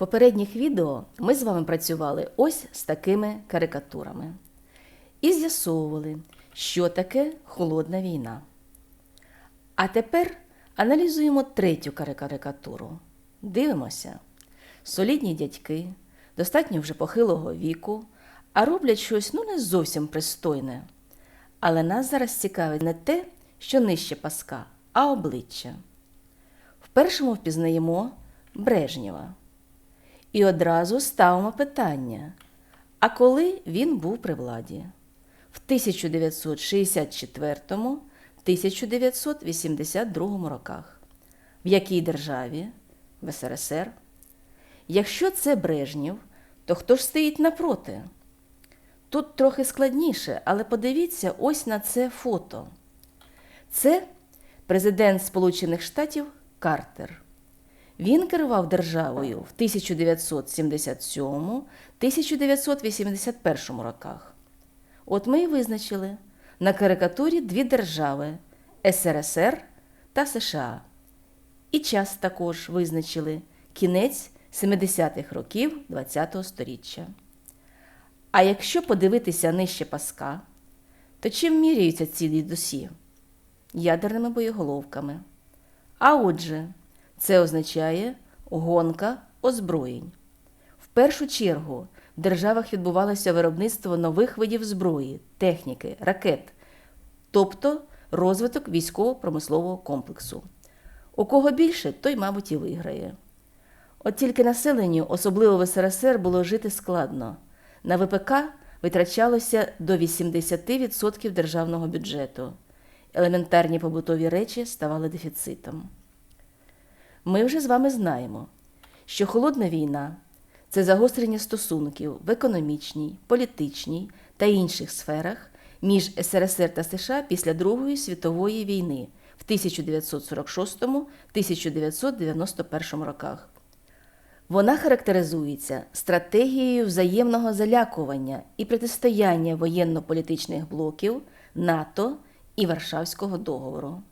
попередніх відео ми з вами працювали ось з такими карикатурами і з'ясовували, що таке холодна війна. А тепер аналізуємо третю карикатуру. Дивимося. Солідні дядьки, достатньо вже похилого віку, а роблять щось ну не зовсім пристойне. Але нас зараз цікавить не те, що нижче паска, а обличчя. В першому впізнаємо Брежнєва. І одразу ставимо питання: а коли він був при владі? В 1964-1982 роках. В якій державі? В СРСР. Якщо це Брежнєв, то хто ж стоїть напроти? Тут трохи складніше, але подивіться ось на це фото. Це президент Сполучених Штатів Картер. Він керував державою в 1977-1981 роках. От ми і визначили на карикатурі дві держави СРСР та США. І час також визначили кінець 70-х років ХХ століття. А якщо подивитися нижче паска, то чим міряються ці дідусі? Ядерними боєголовками. А отже, це означає гонка озброєнь. В першу чергу в державах відбувалося виробництво нових видів зброї, техніки, ракет, тобто розвиток військово-промислового комплексу. У кого більше, той, мабуть, і виграє. От тільки населенню, особливо в СРСР, було жити складно. На ВПК витрачалося до 80% державного бюджету. Елементарні побутові речі ставали дефіцитом. Ми вже з вами знаємо, що холодна війна це загострення стосунків в економічній, політичній та інших сферах між СРСР та США після Другої світової війни в 1946-1991 роках. Вона характеризується стратегією взаємного залякування і протистояння воєнно-політичних блоків НАТО і Варшавського договору.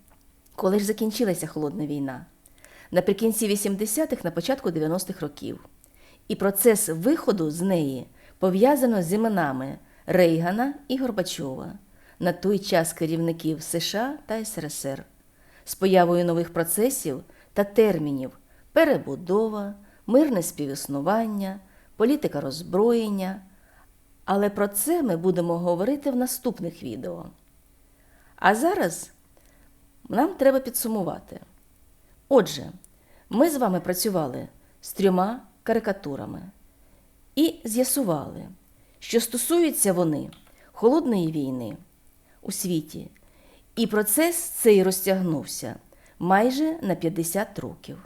Коли ж закінчилася холодна війна? Наприкінці 80-х, на початку 90-х років. І процес виходу з неї пов'язано з іменами Рейгана і Горбачова, на той час керівників США та СРСР, з появою нових процесів та термінів перебудова, мирне співіснування, політика роззброєння. Але про це ми будемо говорити в наступних відео. А зараз нам треба підсумувати. Отже, ми з вами працювали з трьома карикатурами і з'ясували, що стосуються вони холодної війни у світі, і процес цей розтягнувся майже на 50 років.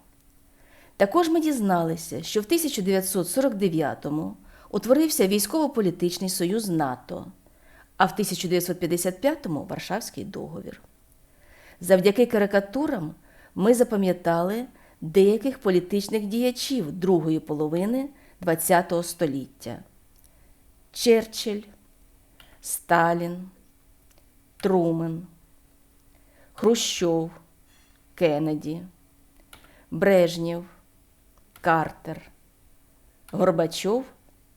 Також ми дізналися, що в 1949-му утворився військово-політичний союз НАТО, а в 1955-му Варшавський договір. Завдяки карикатурам ми запам'ятали деяких політичних діячів другої половини ХХ століття: Черчилль, Сталін, Трумен, Хрущов, Кеннеді, Брежнєв, Картер, Горбачов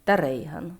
та Рейган.